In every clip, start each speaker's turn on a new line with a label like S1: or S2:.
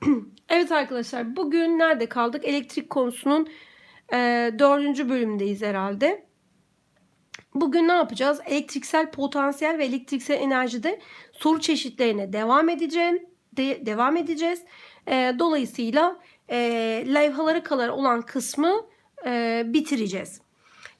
S1: Evet arkadaşlar bugün nerede kaldık? Elektrik konusunun e, dördüncü bölümündeyiz herhalde. Bugün ne yapacağız? Elektriksel potansiyel ve elektriksel enerjide soru çeşitlerine devam edeceğim. De, devam edeceğiz. E, dolayısıyla e, levhalara kadar olan kısmı e, bitireceğiz.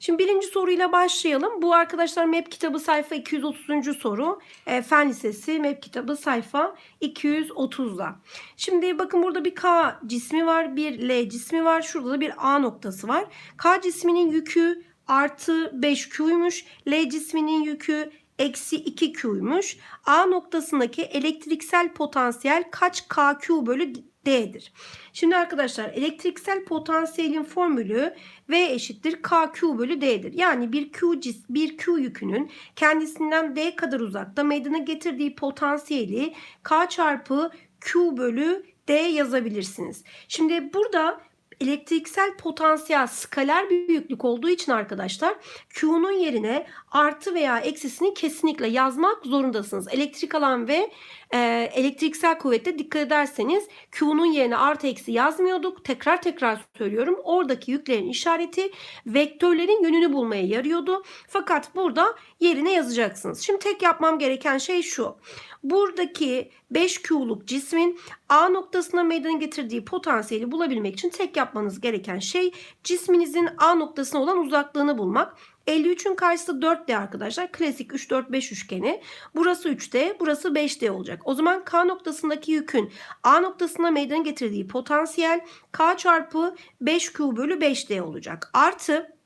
S1: Şimdi birinci soruyla başlayalım. Bu arkadaşlar MEP kitabı sayfa 230. soru. E, Fen Lisesi MEP kitabı sayfa 230'da. Şimdi bakın burada bir K cismi var, bir L cismi var. Şurada da bir A noktası var. K cisminin yükü artı 5Q'ymuş. L cisminin yükü eksi 2Q'ymuş. A noktasındaki elektriksel potansiyel kaç KQ bölü D'dir. Şimdi arkadaşlar elektriksel potansiyelin formülü V eşittir KQ bölü D'dir. Yani bir Q, cis, bir Q yükünün kendisinden D kadar uzakta meydana getirdiği potansiyeli K çarpı Q bölü D yazabilirsiniz. Şimdi burada elektriksel potansiyel skaler büyüklük olduğu için arkadaşlar Q'nun yerine artı veya eksisini kesinlikle yazmak zorundasınız. Elektrik alan ve e, elektriksel kuvvette dikkat ederseniz Q'nun yerine artı eksi yazmıyorduk. Tekrar tekrar söylüyorum. Oradaki yüklerin işareti vektörlerin yönünü bulmaya yarıyordu. Fakat burada yerine yazacaksınız. Şimdi tek yapmam gereken şey şu. Buradaki 5Q'luk cismin A noktasına meydana getirdiği potansiyeli bulabilmek için tek yapmanız gereken şey cisminizin A noktasına olan uzaklığını bulmak. 53'ün karşısı 4D arkadaşlar. Klasik 3 4 5 üçgeni. Burası 3D, burası 5D olacak. O zaman K noktasındaki yükün A noktasına meydana getirdiği potansiyel K çarpı 5Q bölü 5D olacak. Artı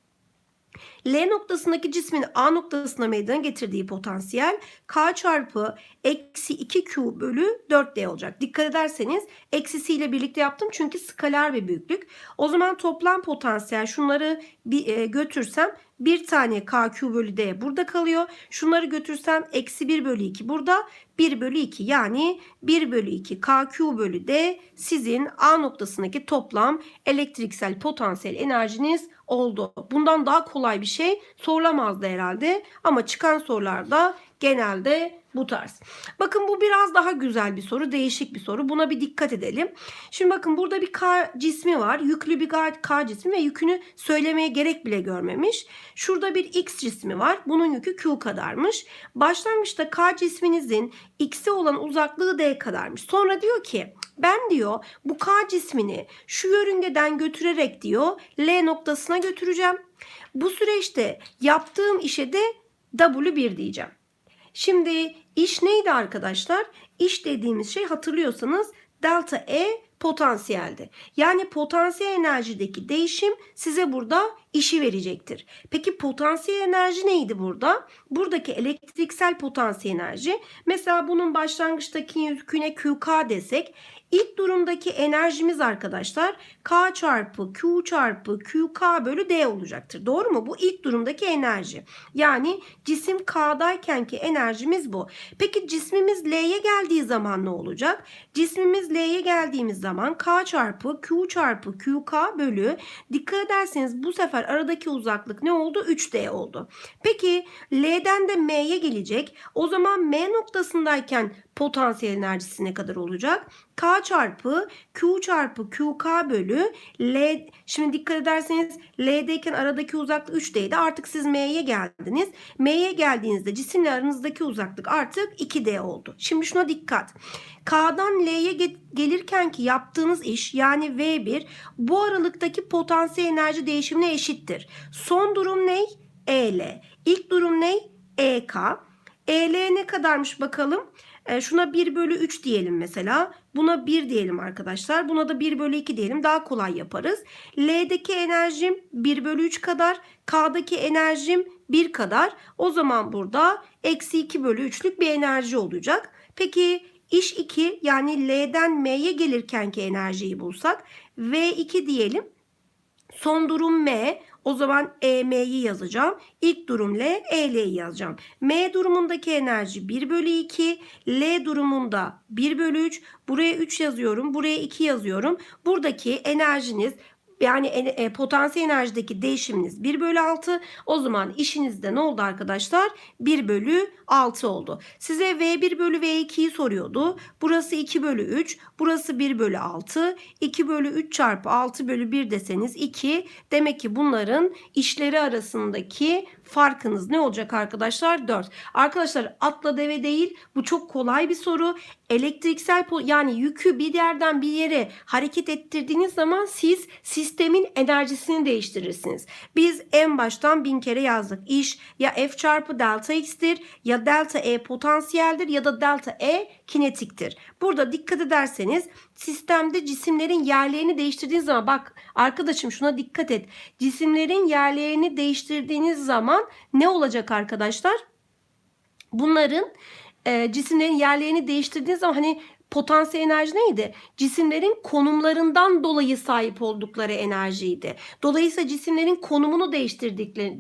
S1: L noktasındaki cismin A noktasına meydana getirdiği potansiyel K çarpı eksi 2Q bölü 4D olacak. Dikkat ederseniz eksisiyle birlikte yaptım çünkü skaler bir büyüklük. O zaman toplam potansiyel şunları bir e, götürsem bir tane KQ bölü D burada kalıyor. Şunları götürsem eksi 1 bölü 2 burada. 1 bölü 2 yani 1 bölü 2 KQ bölü D sizin A noktasındaki toplam elektriksel potansiyel enerjiniz oldu. Bundan daha kolay bir şey sorulamazdı herhalde ama çıkan sorularda genelde bu tarz. Bakın bu biraz daha güzel bir soru, değişik bir soru. Buna bir dikkat edelim. Şimdi bakın burada bir K cismi var. Yüklü bir K cismi ve yükünü söylemeye gerek bile görmemiş. Şurada bir X cismi var. Bunun yükü Q kadarmış. Başlangıçta K cisminizin X'e olan uzaklığı D kadarmış. Sonra diyor ki ben diyor bu K cismini şu yörüngeden götürerek diyor L noktasına götüreceğim. Bu süreçte yaptığım işe de W1 diyeceğim. Şimdi iş neydi arkadaşlar? İş dediğimiz şey hatırlıyorsanız delta E potansiyeldi. Yani potansiyel enerjideki değişim size burada işi verecektir. Peki potansiyel enerji neydi burada? Buradaki elektriksel potansiyel enerji mesela bunun başlangıçtaki yüküne QK desek İlk durumdaki enerjimiz arkadaşlar K çarpı Q çarpı QK bölü D olacaktır. Doğru mu? Bu ilk durumdaki enerji. Yani cisim K'daykenki enerjimiz bu. Peki cismimiz L'ye geldiği zaman ne olacak? Cismimiz L'ye geldiğimiz zaman K çarpı Q çarpı QK bölü dikkat ederseniz bu sefer aradaki uzaklık ne oldu? 3D oldu. Peki L'den de M'ye gelecek. O zaman M noktasındayken potansiyel enerjisi ne kadar olacak? K çarpı Q çarpı QK bölü L. Şimdi dikkat ederseniz L'deyken aradaki uzaklık 3D'ydi. Artık siz M'ye geldiniz. M'ye geldiğinizde cisimle aranızdaki uzaklık artık 2D oldu. Şimdi şuna dikkat. K'dan L'ye gelirken ki yaptığınız iş yani V1 bu aralıktaki potansiyel enerji değişimine eşittir. Son durum ne? EL. İlk durum ne? EK. EL ne kadarmış bakalım? E, şuna 1 bölü 3 diyelim mesela. Buna 1 diyelim arkadaşlar. Buna da 1 bölü 2 diyelim. Daha kolay yaparız. L'deki enerjim 1 bölü 3 kadar. K'daki enerjim 1 kadar. O zaman burada eksi 2 bölü 3'lük bir enerji olacak. Peki iş 2 yani L'den M'ye gelirkenki enerjiyi bulsak. V2 diyelim. Son durum M. O zaman EM'yi yazacağım. İlk durum L, EL'yi yazacağım. M durumundaki enerji 1 bölü 2. L durumunda 1 bölü 3. Buraya 3 yazıyorum. Buraya 2 yazıyorum. Buradaki enerjiniz yani e, potansiyel enerjideki değişiminiz 1 bölü 6. O zaman işinizde ne oldu arkadaşlar? 1 bölü 6 oldu. Size V1 bölü V2'yi soruyordu. Burası 2 bölü 3. Burası 1 bölü 6. 2 bölü 3 çarpı 6 bölü 1 deseniz 2. Demek ki bunların işleri arasındaki farkınız ne olacak arkadaşlar? 4. Arkadaşlar atla deve değil. Bu çok kolay bir soru. Elektriksel yani yükü bir yerden bir yere hareket ettirdiğiniz zaman siz sistemin enerjisini değiştirirsiniz. Biz en baştan bin kere yazdık. İş ya F çarpı delta X'tir ya delta E potansiyeldir ya da delta E kinetiktir. Burada dikkat ederseniz sistemde cisimlerin yerlerini değiştirdiğiniz zaman bak arkadaşım şuna dikkat et. Cisimlerin yerlerini değiştirdiğiniz zaman ne olacak arkadaşlar? Bunların e, cisimlerin yerlerini değiştirdiğiniz zaman hani potansiyel enerji neydi? Cisimlerin konumlarından dolayı sahip oldukları enerjiydi. Dolayısıyla cisimlerin konumunu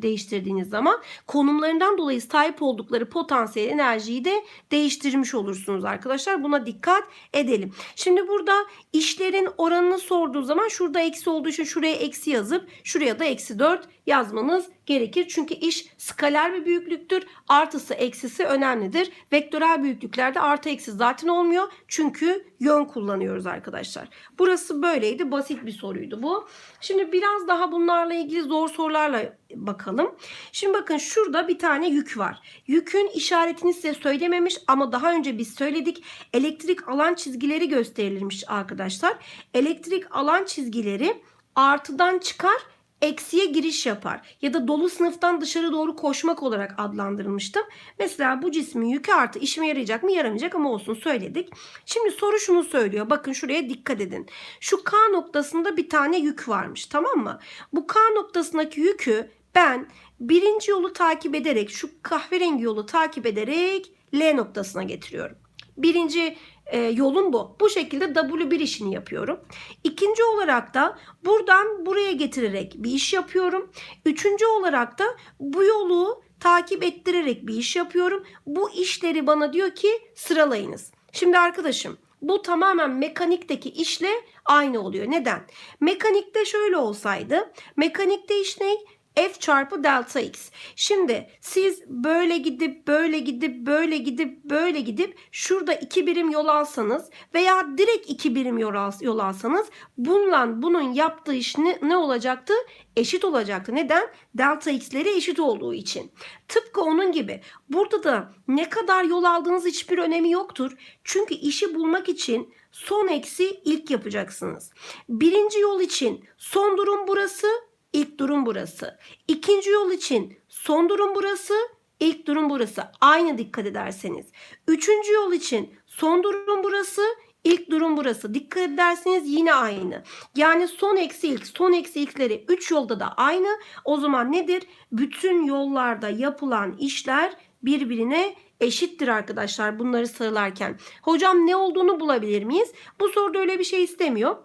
S1: değiştirdiğiniz zaman konumlarından dolayı sahip oldukları potansiyel enerjiyi de değiştirmiş olursunuz arkadaşlar. Buna dikkat edelim. Şimdi burada işlerin oranını sorduğu zaman şurada eksi olduğu için şuraya eksi yazıp şuraya da eksi 4 yazmanız gerekir. Çünkü iş skaler bir büyüklüktür. Artısı eksisi önemlidir. Vektörel büyüklüklerde artı eksi zaten olmuyor. Çünkü yön kullanıyoruz arkadaşlar. Burası böyleydi. Basit bir soruydu bu. Şimdi biraz daha bunlarla ilgili zor sorularla bakalım. Şimdi bakın şurada bir tane yük var. Yükün işaretini size söylememiş ama daha önce biz söyledik. Elektrik alan çizgileri gösterilmiş arkadaşlar. Elektrik alan çizgileri artıdan çıkar eksiye giriş yapar ya da dolu sınıftan dışarı doğru koşmak olarak adlandırılmıştı. Mesela bu cismin yükü artı işime yarayacak mı yaramayacak ama olsun söyledik. Şimdi soru şunu söylüyor. Bakın şuraya dikkat edin. Şu K noktasında bir tane yük varmış tamam mı? Bu K noktasındaki yükü ben birinci yolu takip ederek şu kahverengi yolu takip ederek L noktasına getiriyorum. Birinci e, yolum bu. Bu şekilde W1 işini yapıyorum. İkinci olarak da buradan buraya getirerek bir iş yapıyorum. Üçüncü olarak da bu yolu takip ettirerek bir iş yapıyorum. Bu işleri bana diyor ki sıralayınız. Şimdi arkadaşım bu tamamen mekanikteki işle aynı oluyor. Neden? Mekanikte şöyle olsaydı. Mekanikte iş ne? F çarpı delta x. Şimdi siz böyle gidip böyle gidip böyle gidip böyle gidip şurada iki birim yol alsanız veya direkt iki birim yol, al, yol alsanız bununla bunun yaptığı iş ne, ne olacaktı? Eşit olacaktı. Neden? Delta x'leri eşit olduğu için. Tıpkı onun gibi burada da ne kadar yol aldığınız hiçbir önemi yoktur. Çünkü işi bulmak için son eksi ilk yapacaksınız. Birinci yol için son durum burası, İlk durum burası. İkinci yol için son durum burası, ilk durum burası. Aynı dikkat ederseniz. Üçüncü yol için son durum burası, ilk durum burası. Dikkat ederseniz yine aynı. Yani son eksi ilk, son eksi ilkleri 3 yolda da aynı. O zaman nedir? Bütün yollarda yapılan işler birbirine eşittir arkadaşlar bunları sıralarken. Hocam ne olduğunu bulabilir miyiz? Bu soruda öyle bir şey istemiyor.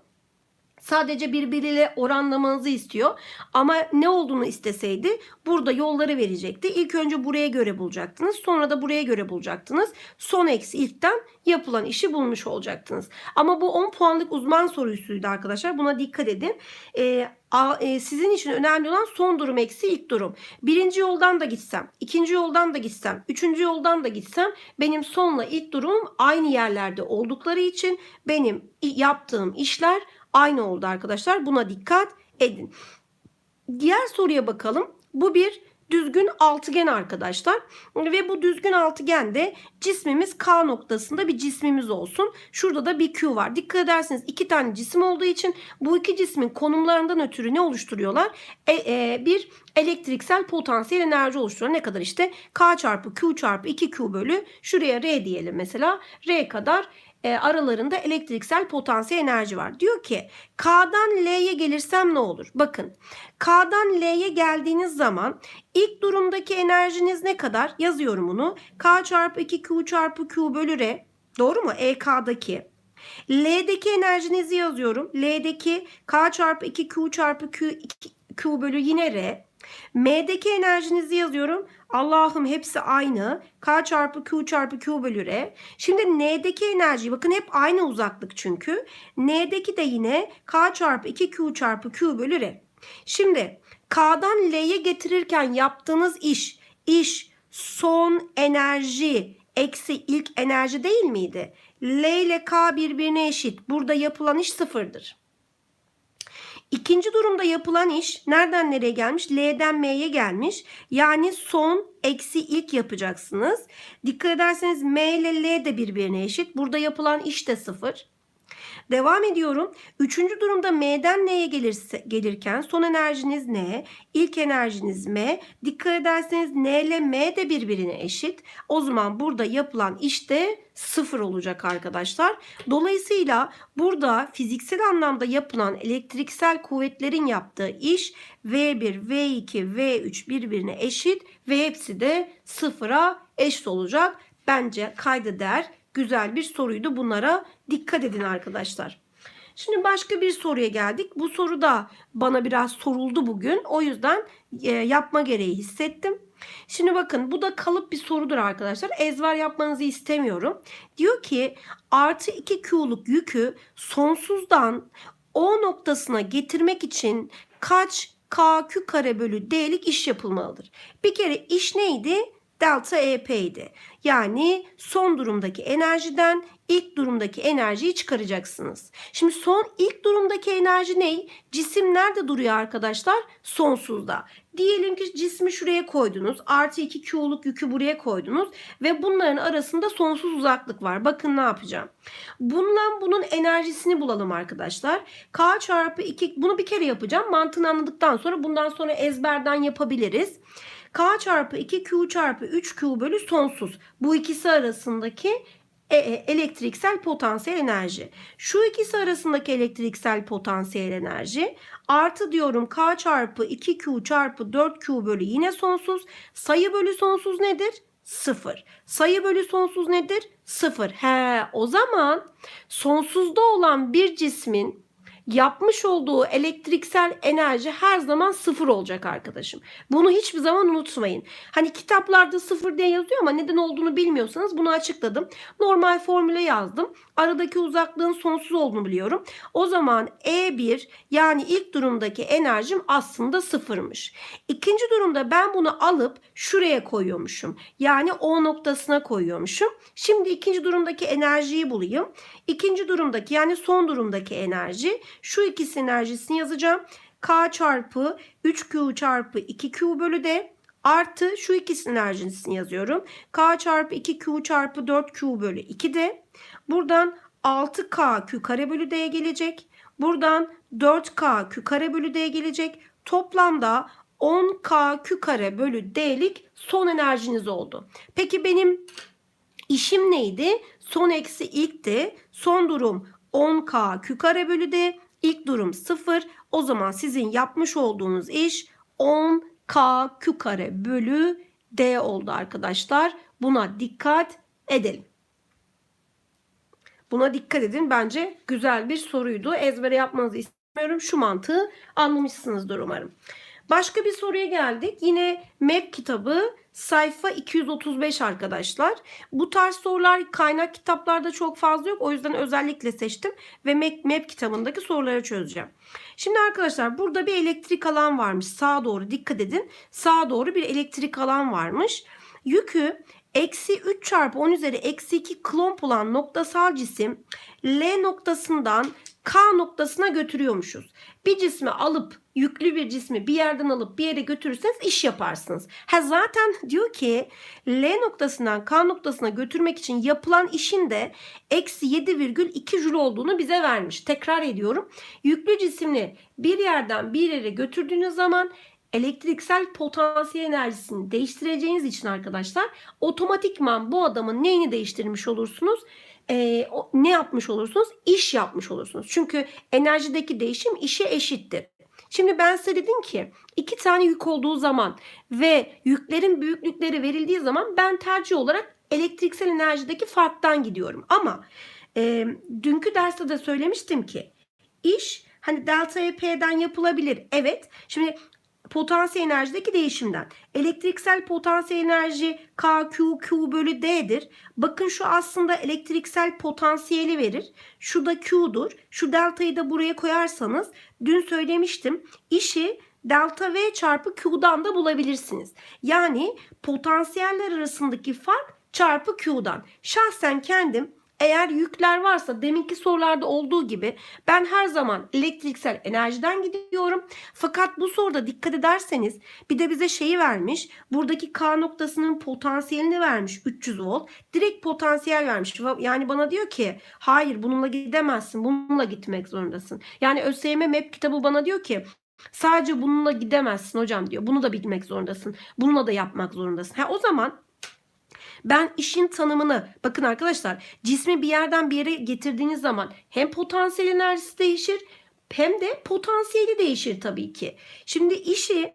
S1: Sadece birbiriyle oranlamanızı istiyor. Ama ne olduğunu isteseydi burada yolları verecekti. İlk önce buraya göre bulacaktınız. Sonra da buraya göre bulacaktınız. Son eksi ilkten yapılan işi bulmuş olacaktınız. Ama bu 10 puanlık uzman sorusuydu arkadaşlar. Buna dikkat edin. Ee, e, sizin için önemli olan son durum eksi ilk durum. Birinci yoldan da gitsem, ikinci yoldan da gitsem, üçüncü yoldan da gitsem benim sonla ilk durumum aynı yerlerde oldukları için benim yaptığım işler aynı oldu arkadaşlar. Buna dikkat edin. Diğer soruya bakalım. Bu bir düzgün altıgen arkadaşlar. Ve bu düzgün altıgende cismimiz K noktasında bir cismimiz olsun. Şurada da bir Q var. Dikkat ederseniz iki tane cisim olduğu için bu iki cismin konumlarından ötürü ne oluşturuyorlar? E, e, bir elektriksel potansiyel enerji oluşturuyor. Ne kadar işte K çarpı Q çarpı 2Q bölü şuraya R diyelim mesela. R kadar e, aralarında elektriksel potansiyel enerji var. Diyor ki K'dan L'ye gelirsem ne olur? Bakın K'dan L'ye geldiğiniz zaman ilk durumdaki enerjiniz ne kadar? Yazıyorum bunu. K çarpı 2 Q çarpı Q bölü R. Doğru mu? EK'daki. L'deki enerjinizi yazıyorum. L'deki K çarpı 2 Q çarpı Q, 2, Q bölü yine R. M'deki enerjinizi yazıyorum. Allah'ım hepsi aynı. K çarpı Q çarpı Q bölü R. Şimdi N'deki enerji bakın hep aynı uzaklık çünkü. N'deki de yine K çarpı 2Q çarpı Q bölü R. Şimdi K'dan L'ye getirirken yaptığınız iş, iş son enerji eksi ilk enerji değil miydi? L ile K birbirine eşit. Burada yapılan iş sıfırdır. İkinci durumda yapılan iş nereden nereye gelmiş? L'den M'ye gelmiş. Yani son eksi ilk yapacaksınız. Dikkat ederseniz M ile L de birbirine eşit. Burada yapılan iş de sıfır. Devam ediyorum. Üçüncü durumda M'den N'ye gelirken son enerjiniz N, ilk enerjiniz M. Dikkat ederseniz N ile M de birbirine eşit. O zaman burada yapılan iş de sıfır olacak arkadaşlar. Dolayısıyla burada fiziksel anlamda yapılan elektriksel kuvvetlerin yaptığı iş V1, V2, V3 birbirine eşit ve hepsi de sıfıra eşit olacak. Bence kayda değer güzel bir soruydu. Bunlara dikkat edin arkadaşlar. Şimdi başka bir soruya geldik. Bu soru da bana biraz soruldu bugün. O yüzden e, yapma gereği hissettim. Şimdi bakın bu da kalıp bir sorudur arkadaşlar. Ezber yapmanızı istemiyorum. Diyor ki artı 2 Q'luk yükü sonsuzdan O noktasına getirmek için kaç KQ kare bölü D'lik iş yapılmalıdır? Bir kere iş neydi? Delta EP idi. Yani son durumdaki enerjiden ilk durumdaki enerjiyi çıkaracaksınız. Şimdi son ilk durumdaki enerji ne? Cisim nerede duruyor arkadaşlar? Sonsuzda. Diyelim ki cismi şuraya koydunuz. Artı 2 Q'luk yükü buraya koydunuz. Ve bunların arasında sonsuz uzaklık var. Bakın ne yapacağım. Bundan bunun enerjisini bulalım arkadaşlar. K çarpı 2 bunu bir kere yapacağım. Mantığını anladıktan sonra bundan sonra ezberden yapabiliriz. K çarpı 2 Q çarpı 3 Q bölü sonsuz. Bu ikisi arasındaki e, e, elektriksel potansiyel enerji. Şu ikisi arasındaki elektriksel potansiyel enerji artı diyorum K çarpı 2Q çarpı 4Q bölü yine sonsuz. Sayı bölü sonsuz nedir? 0. Sayı bölü sonsuz nedir? 0. He, o zaman sonsuzda olan bir cismin yapmış olduğu elektriksel enerji her zaman sıfır olacak arkadaşım. Bunu hiçbir zaman unutmayın. Hani kitaplarda sıfır diye yazıyor ama neden olduğunu bilmiyorsanız bunu açıkladım. Normal formüle yazdım. Aradaki uzaklığın sonsuz olduğunu biliyorum. O zaman E1 yani ilk durumdaki enerjim aslında sıfırmış. İkinci durumda ben bunu alıp şuraya koyuyormuşum. Yani O noktasına koyuyormuşum. Şimdi ikinci durumdaki enerjiyi bulayım. İkinci durumdaki yani son durumdaki enerji şu ikisi enerjisini yazacağım. K çarpı 3Q çarpı 2Q bölü D artı şu ikisi enerjisini yazıyorum. K çarpı 2Q çarpı 4Q bölü 2D. Buradan 6K Q kare bölü D'ye gelecek. Buradan 4K Q kare bölü D'ye gelecek. Toplamda 10K Q kare bölü D'lik son enerjiniz oldu. Peki benim işim neydi? Son eksi ilkti. Son durum 10K Q kare bölü D. İlk durum 0. O zaman sizin yapmış olduğunuz iş 10K Q kare bölü D oldu arkadaşlar. Buna dikkat edelim. Buna dikkat edin. Bence güzel bir soruydu. Ezbere yapmanızı istemiyorum. Şu mantığı anlamışsınızdır umarım. Başka bir soruya geldik. Yine MEP kitabı sayfa 235 arkadaşlar. Bu tarz sorular kaynak kitaplarda çok fazla yok. O yüzden özellikle seçtim ve MEP kitabındaki soruları çözeceğim. Şimdi arkadaşlar burada bir elektrik alan varmış. Sağa doğru dikkat edin. Sağa doğru bir elektrik alan varmış. Yükü eksi 3 çarpı 10 üzeri eksi 2 klomp olan noktasal cisim L noktasından K noktasına götürüyormuşuz. Bir cismi alıp yüklü bir cismi bir yerden alıp bir yere götürürseniz iş yaparsınız. Ha zaten diyor ki L noktasından K noktasına götürmek için yapılan işin de eksi 7,2 jül olduğunu bize vermiş. Tekrar ediyorum. Yüklü cisimli bir yerden bir yere götürdüğünüz zaman elektriksel potansiyel enerjisini değiştireceğiniz için arkadaşlar otomatikman bu adamın neyini değiştirmiş olursunuz? Ee, ne yapmış olursunuz? İş yapmış olursunuz. Çünkü enerjideki değişim işe eşittir. Şimdi ben size dedim ki iki tane yük olduğu zaman ve yüklerin büyüklükleri verildiği zaman ben tercih olarak elektriksel enerjideki farktan gidiyorum. Ama e, dünkü derste de söylemiştim ki iş hani delta EP'den yapılabilir. Evet. Şimdi potansiyel enerjideki değişimden. Elektriksel potansiyel enerji K, Q, Q bölü D'dir. Bakın şu aslında elektriksel potansiyeli verir. Şu da Q'dur. Şu deltayı da buraya koyarsanız dün söylemiştim. İşi delta V çarpı Q'dan da bulabilirsiniz. Yani potansiyeller arasındaki fark çarpı Q'dan. Şahsen kendim eğer yükler varsa deminki sorularda olduğu gibi ben her zaman elektriksel enerjiden gidiyorum. Fakat bu soruda dikkat ederseniz bir de bize şeyi vermiş. Buradaki K noktasının potansiyelini vermiş 300 volt. Direkt potansiyel vermiş. Yani bana diyor ki hayır bununla gidemezsin. Bununla gitmek zorundasın. Yani ÖSYM MEP kitabı bana diyor ki sadece bununla gidemezsin hocam diyor. Bunu da bilmek zorundasın. Bununla da yapmak zorundasın. Ha, o zaman ben işin tanımını bakın arkadaşlar cismi bir yerden bir yere getirdiğiniz zaman hem potansiyel enerjisi değişir hem de potansiyeli değişir tabii ki. Şimdi işi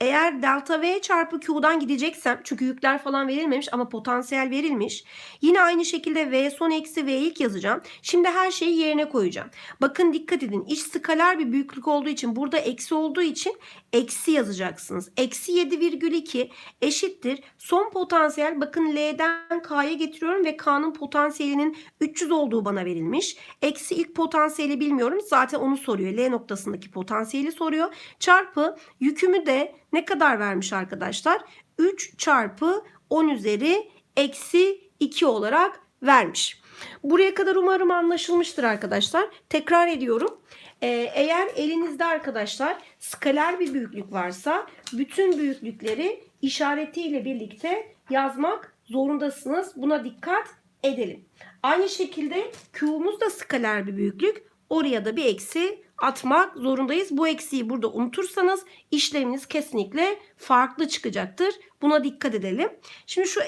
S1: eğer delta V çarpı Q'dan gideceksem çünkü yükler falan verilmemiş ama potansiyel verilmiş. Yine aynı şekilde V son eksi V ilk yazacağım. Şimdi her şeyi yerine koyacağım. Bakın dikkat edin iş skaler bir büyüklük olduğu için burada eksi olduğu için eksi yazacaksınız. Eksi 7,2 eşittir. Son potansiyel bakın L'den K'ya getiriyorum ve K'nın potansiyelinin 300 olduğu bana verilmiş. Eksi ilk potansiyeli bilmiyorum. Zaten onu soruyor. L noktasındaki potansiyeli soruyor. Çarpı yükümü de ne kadar vermiş arkadaşlar? 3 çarpı 10 üzeri eksi 2 olarak vermiş. Buraya kadar umarım anlaşılmıştır arkadaşlar. Tekrar ediyorum. Ee, eğer elinizde arkadaşlar skaler bir büyüklük varsa bütün büyüklükleri işaretiyle birlikte yazmak zorundasınız. Buna dikkat edelim. Aynı şekilde Q'muz da skaler bir büyüklük. Oraya da bir eksi atmak zorundayız. Bu eksiği burada unutursanız işleminiz kesinlikle farklı çıkacaktır. Buna dikkat edelim. Şimdi şu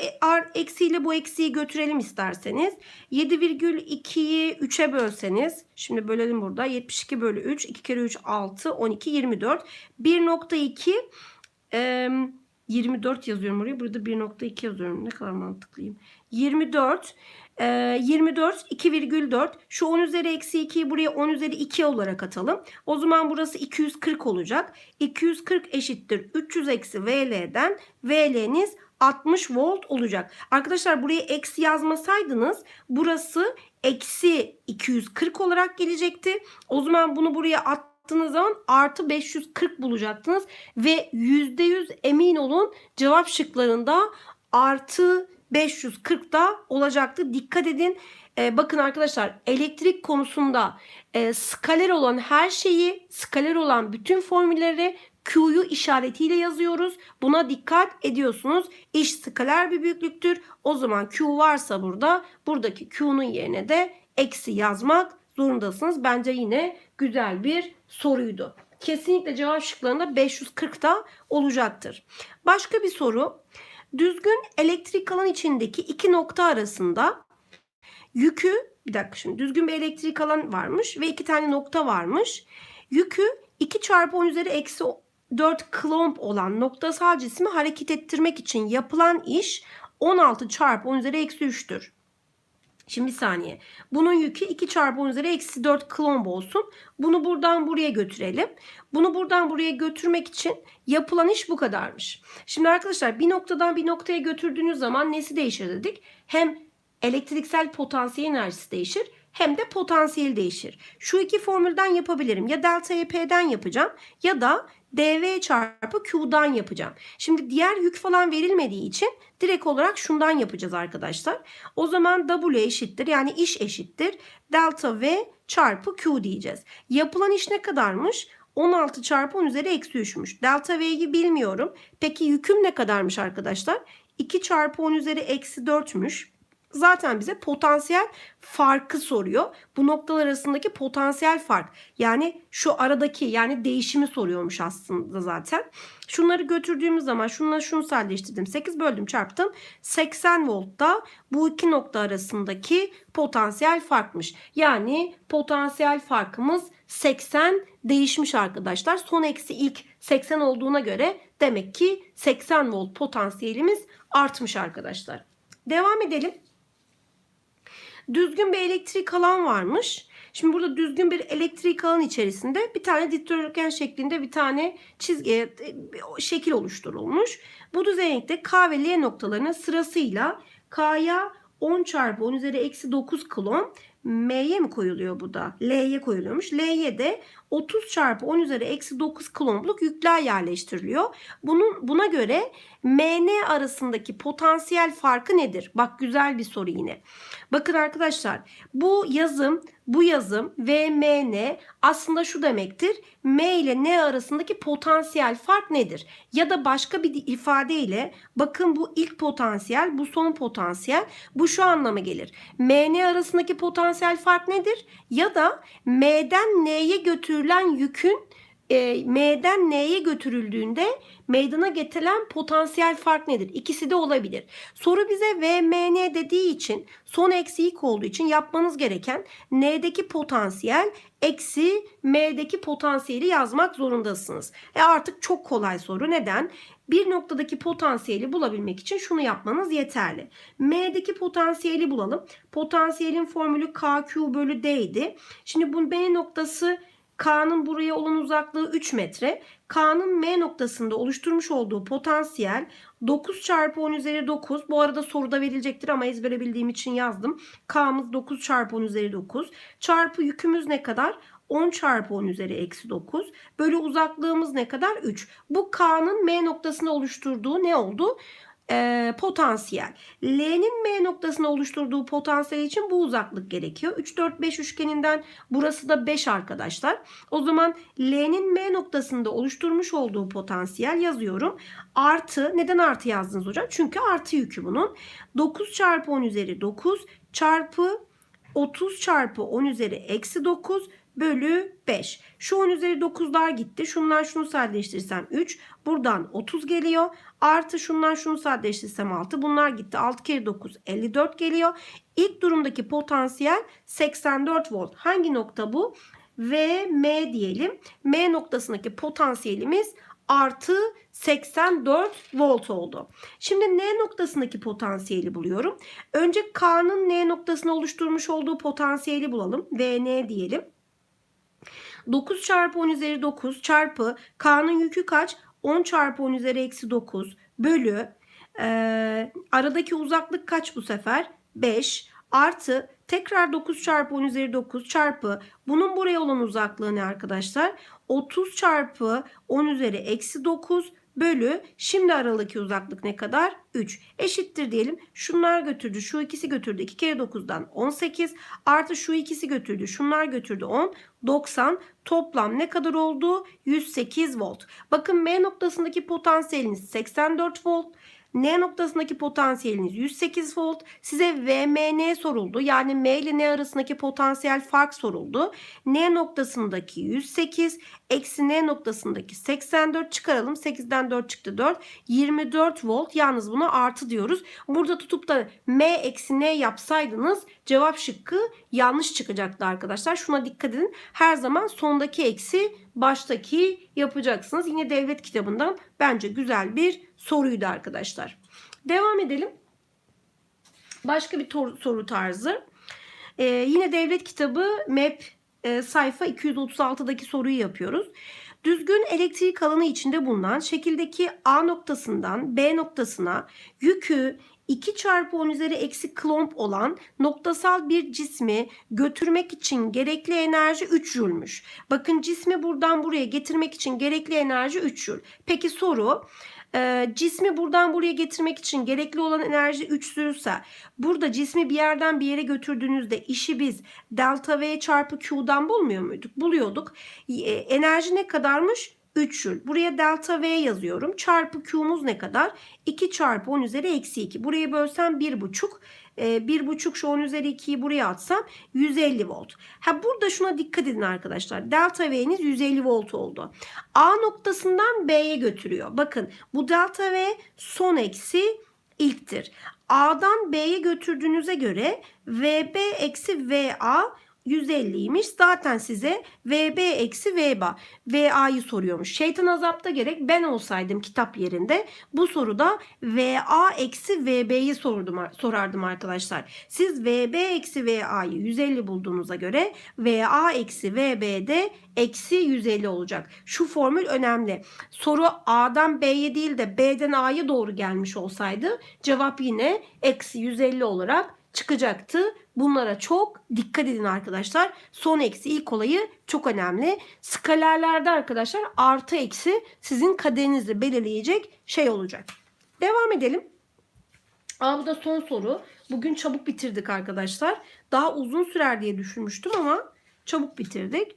S1: eksiyle bu eksiği götürelim isterseniz. 7,2'yi 3'e bölseniz. Şimdi bölelim burada. 72 bölü 3. 2 kere 3 6. 12 24. 1.2 e, 24 yazıyorum oraya. Burada 1.2 yazıyorum. Ne kadar mantıklıyım. 24 24 2,4 şu 10 üzeri eksi 2'yi buraya 10 üzeri 2 olarak atalım. O zaman burası 240 olacak. 240 eşittir 300 eksi VL'den VL'niz 60 volt olacak. Arkadaşlar buraya eksi yazmasaydınız burası eksi 240 olarak gelecekti. O zaman bunu buraya attığınız zaman artı 540 bulacaktınız. Ve %100 emin olun cevap şıklarında artı 540'da olacaktı. Dikkat edin. Ee, bakın arkadaşlar elektrik konusunda e, skaler olan her şeyi, skaler olan bütün formülleri Q'yu işaretiyle yazıyoruz. Buna dikkat ediyorsunuz. İş skaler bir büyüklüktür. O zaman Q varsa burada buradaki Q'nun yerine de eksi yazmak zorundasınız. Bence yine güzel bir soruydu. Kesinlikle cevap şıklarında 540'da olacaktır. Başka bir soru. Düzgün elektrik alan içindeki iki nokta arasında yükü bir dakika şimdi düzgün bir elektrik alan varmış ve iki tane nokta varmış. Yükü 2 çarpı 10 üzeri eksi 4 klomp olan noktasal cismi hareket ettirmek için yapılan iş 16 çarpı 10 üzeri eksi 3'tür. Şimdi bir saniye. Bunun yükü 2 çarpı 10 üzeri eksi 4 klomb olsun. Bunu buradan buraya götürelim. Bunu buradan buraya götürmek için yapılan iş bu kadarmış. Şimdi arkadaşlar bir noktadan bir noktaya götürdüğünüz zaman nesi değişir dedik? Hem elektriksel potansiyel enerjisi değişir hem de potansiyel değişir. Şu iki formülden yapabilirim. Ya delta P'den yapacağım ya da dv çarpı q'dan yapacağım. Şimdi diğer yük falan verilmediği için direkt olarak şundan yapacağız arkadaşlar. O zaman w eşittir yani iş eşittir delta v çarpı q diyeceğiz. Yapılan iş ne kadarmış? 16 çarpı 10 üzeri eksi 3'müş. Delta V'yi bilmiyorum. Peki yüküm ne kadarmış arkadaşlar? 2 çarpı 10 üzeri eksi 4'müş zaten bize potansiyel farkı soruyor. Bu noktalar arasındaki potansiyel fark. Yani şu aradaki yani değişimi soruyormuş aslında zaten. Şunları götürdüğümüz zaman şunla şunu sadeleştirdim. 8 böldüm çarptım. 80 voltta bu iki nokta arasındaki potansiyel farkmış. Yani potansiyel farkımız 80 değişmiş arkadaşlar. Son eksi ilk 80 olduğuna göre demek ki 80 volt potansiyelimiz artmış arkadaşlar. Devam edelim düzgün bir elektrik alan varmış. Şimdi burada düzgün bir elektrik ağın içerisinde bir tane dikdörtgen şeklinde bir tane çizgi e, şekil oluşturulmuş. Bu düzenekte K ve L noktalarına sırasıyla K'ya 10 çarpı 10 üzeri eksi 9 klon M'ye mi koyuluyor bu da? L'ye koyuluyormuş. L'ye de 30 çarpı 10 üzeri eksi 9 klonluk yükler yerleştiriliyor. Bunun, buna göre MN arasındaki potansiyel farkı nedir? Bak güzel bir soru yine. Bakın arkadaşlar bu yazım bu yazım VMN aslında şu demektir. M ile N arasındaki potansiyel fark nedir? Ya da başka bir ifadeyle bakın bu ilk potansiyel, bu son potansiyel. Bu şu anlama gelir. MN arasındaki potansiyel fark nedir? Ya da M'den N'ye götürülen yükün e, M'den N'ye götürüldüğünde meydana getirilen potansiyel fark nedir? İkisi de olabilir. Soru bize VMN dediği için son eksi ilk olduğu için yapmanız gereken N'deki potansiyel eksi M'deki potansiyeli yazmak zorundasınız. E artık çok kolay soru. Neden? Bir noktadaki potansiyeli bulabilmek için şunu yapmanız yeterli. M'deki potansiyeli bulalım. Potansiyelin formülü KQ bölü D idi. Şimdi bu M noktası K'nın buraya olan uzaklığı 3 metre. K'nın M noktasında oluşturmuş olduğu potansiyel 9 çarpı 10 üzeri 9. Bu arada soruda verilecektir ama ezbere bildiğim için yazdım. K'mız 9 çarpı 10 üzeri 9. Çarpı yükümüz ne kadar? 10 çarpı 10 üzeri eksi 9. Bölü uzaklığımız ne kadar? 3. Bu K'nın M noktasında oluşturduğu ne oldu? E, potansiyel. L'nin M noktasını oluşturduğu potansiyel için bu uzaklık gerekiyor. 3, 4, 5 üçgeninden burası da 5 arkadaşlar. O zaman L'nin M noktasında oluşturmuş olduğu potansiyel yazıyorum. Artı, neden artı yazdınız hocam? Çünkü artı yükü bunun. 9 çarpı 10 üzeri 9 çarpı 30 çarpı 10 üzeri eksi 9 bölü 5. Şu 10 üzeri 9'lar gitti. Şundan şunu sadeleştirirsem 3. Buradan 30 geliyor. Artı şundan şunu sadeleştirirsem 6. Bunlar gitti. 6 kere 9 54 geliyor. İlk durumdaki potansiyel 84 volt. Hangi nokta bu? V, M diyelim. M noktasındaki potansiyelimiz artı 84 volt oldu. Şimdi N noktasındaki potansiyeli buluyorum. Önce K'nın N noktasını oluşturmuş olduğu potansiyeli bulalım. VN diyelim. 9 çarpı 10 üzeri 9 çarpı K'nın yükü kaç? 10 çarpı 10 üzeri eksi 9 bölü e, aradaki uzaklık kaç bu sefer? 5 artı tekrar 9 çarpı 10 üzeri 9 çarpı bunun buraya olan uzaklığı ne arkadaşlar? 30 çarpı 10 üzeri eksi 9 bölü şimdi aradaki uzaklık ne kadar? 3 eşittir diyelim. Şunlar götürdü. Şu ikisi götürdü. 2 kere 9'dan 18 artı şu ikisi götürdü. Şunlar götürdü 10. 90 toplam ne kadar oldu? 108 volt. Bakın M noktasındaki potansiyeliniz 84 volt. N noktasındaki potansiyeliniz 108 volt. Size VMN soruldu. Yani M ile N arasındaki potansiyel fark soruldu. N noktasındaki 108 eksi N noktasındaki 84 çıkaralım. 8'den 4 çıktı 4. 24 volt. Yalnız buna artı diyoruz. Burada tutup da M eksi N yapsaydınız cevap şıkkı yanlış çıkacaktı arkadaşlar. Şuna dikkat edin. Her zaman sondaki eksi baştaki yapacaksınız. Yine devlet kitabından bence güzel bir soruydu arkadaşlar. Devam edelim. Başka bir soru tarzı. Ee, yine devlet kitabı MEP e, sayfa 236'daki soruyu yapıyoruz. Düzgün elektrik alanı içinde bulunan şekildeki A noktasından B noktasına yükü 2 çarpı 10 üzeri eksi klomp olan noktasal bir cismi götürmek için gerekli enerji 3 jülmüş. Bakın cismi buradan buraya getirmek için gerekli enerji 3 jül. Peki soru e, cismi buradan buraya getirmek için gerekli olan enerji 3 jülse burada cismi bir yerden bir yere götürdüğünüzde işi biz delta V çarpı Q'dan bulmuyor muyduk? Buluyorduk. E, enerji ne kadarmış? 3 jül. Buraya delta V yazıyorum. Çarpı Q'muz ne kadar? 2 çarpı 10 üzeri eksi 2. Buraya bölsem 1,5. Ee, 1,5 şu 10 üzeri 2'yi buraya atsam 150 volt. Ha burada şuna dikkat edin arkadaşlar. Delta V'niz 150 volt oldu. A noktasından B'ye götürüyor. Bakın bu delta V son eksi ilktir. A'dan B'ye götürdüğünüze göre VB eksi VA 150'ymiş. Zaten size VB eksi VBA. VA'yı soruyormuş. Şeytan azapta gerek ben olsaydım kitap yerinde bu soruda VA eksi VB'yi sorardım arkadaşlar. Siz VB eksi VA'yı 150 bulduğunuza göre VA eksi VB'de eksi 150 olacak. Şu formül önemli. Soru A'dan B'ye değil de B'den A'ya doğru gelmiş olsaydı cevap yine eksi 150 olarak çıkacaktı. Bunlara çok dikkat edin arkadaşlar. Son eksi ilk olayı çok önemli. Skalerlerde arkadaşlar artı eksi sizin kaderinizde belirleyecek şey olacak. Devam edelim. Aa, bu da son soru. Bugün çabuk bitirdik arkadaşlar. Daha uzun sürer diye düşünmüştüm ama çabuk bitirdik.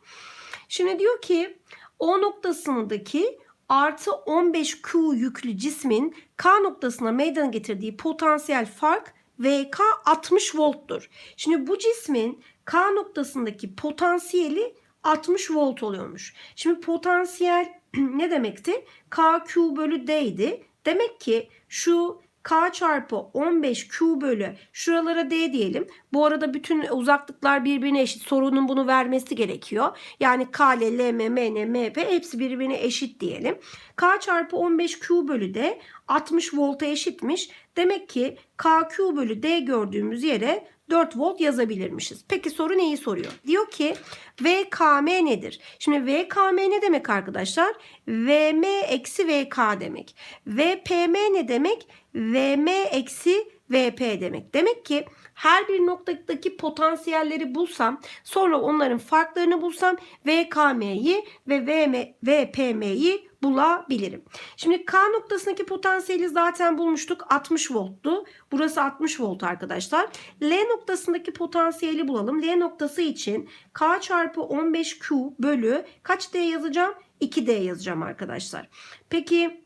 S1: Şimdi diyor ki O noktasındaki artı 15Q yüklü cismin K noktasına meydana getirdiği potansiyel fark VK 60 volttur. Şimdi bu cismin K noktasındaki potansiyeli 60 volt oluyormuş. Şimdi potansiyel ne demekti? KQ bölü D idi. Demek ki şu K çarpı 15Q bölü şuralara D diyelim. Bu arada bütün uzaklıklar birbirine eşit. Sorunun bunu vermesi gerekiyor. Yani K, L, L, M, M, N, M, P hepsi birbirine eşit diyelim. K çarpı 15Q bölü D 60 volta eşitmiş. Demek ki KQ bölü D gördüğümüz yere 4 volt yazabilirmişiz. Peki soru neyi soruyor? Diyor ki VKM nedir? Şimdi VKM ne demek arkadaşlar? VM eksi VK demek. VPM ne demek? VM eksi VP demek. Demek ki her bir noktadaki potansiyelleri bulsam sonra onların farklarını bulsam VKM'yi ve VM, VPM'yi bulabilirim. Şimdi K noktasındaki potansiyeli zaten bulmuştuk. 60 volttu. Burası 60 volt arkadaşlar. L noktasındaki potansiyeli bulalım. L noktası için K çarpı 15Q bölü kaç D yazacağım? 2D yazacağım arkadaşlar. Peki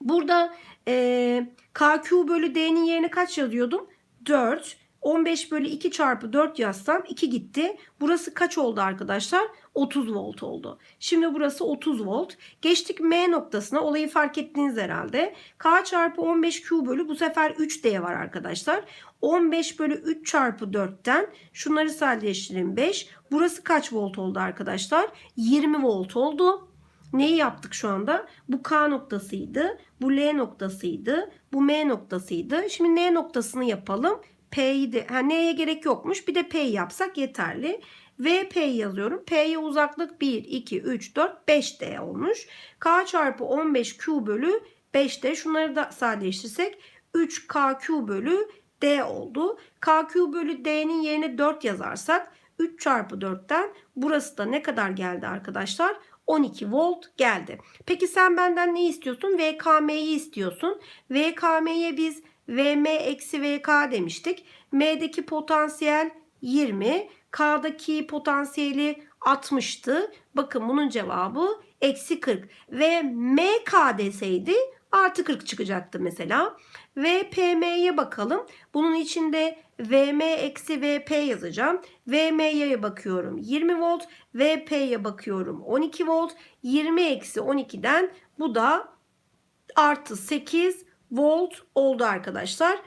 S1: burada e, KQ bölü D'nin yerine kaç yazıyordum? 4. 15 bölü 2 çarpı 4 yazsam 2 gitti. Burası kaç oldu arkadaşlar? 30 volt oldu. Şimdi burası 30 volt. Geçtik M noktasına. Olayı fark ettiniz herhalde. K çarpı 15Q bölü bu sefer 3D var arkadaşlar. 15 bölü 3 çarpı 4'ten şunları sadeleştirin 5. Burası kaç volt oldu arkadaşlar? 20 volt oldu. Neyi yaptık şu anda? Bu K noktasıydı. Bu L noktasıydı. Bu M noktasıydı. Şimdi N noktasını yapalım. P'yi de ha, N'ye gerek yokmuş. Bir de P yapsak yeterli. VP yazıyorum. P'ye uzaklık 1, 2, 3, 4, 5D olmuş. K çarpı 15Q bölü 5D. Şunları da sadeleştirsek 3KQ bölü D oldu. KQ bölü D'nin yerine 4 yazarsak 3 çarpı 4'ten burası da ne kadar geldi arkadaşlar? 12 volt geldi. Peki sen benden ne istiyorsun? VKM'yi istiyorsun. VKM'ye biz VM eksi VK demiştik. M'deki potansiyel 20. K'daki potansiyeli 60'tı. Bakın bunun cevabı eksi 40. Ve MK deseydi artı 40 çıkacaktı mesela. VPM'ye bakalım. Bunun içinde VM eksi VP yazacağım. VM'ye bakıyorum 20 volt. VP'ye bakıyorum 12 volt. 20 eksi 12'den bu da artı 8 volt oldu arkadaşlar.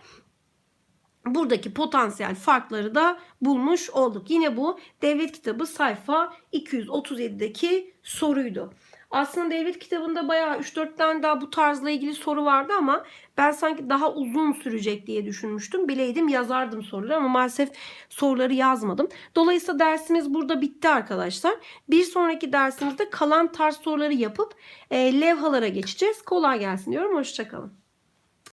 S1: Buradaki potansiyel farkları da bulmuş olduk. Yine bu devlet kitabı sayfa 237'deki soruydu. Aslında devlet kitabında bayağı 3-4 tane daha bu tarzla ilgili soru vardı ama ben sanki daha uzun sürecek diye düşünmüştüm. Bileydim yazardım soruları ama maalesef soruları yazmadım. Dolayısıyla dersimiz burada bitti arkadaşlar. Bir sonraki dersimizde kalan tarz soruları yapıp e, levhalara geçeceğiz. Kolay gelsin diyorum. Hoşçakalın.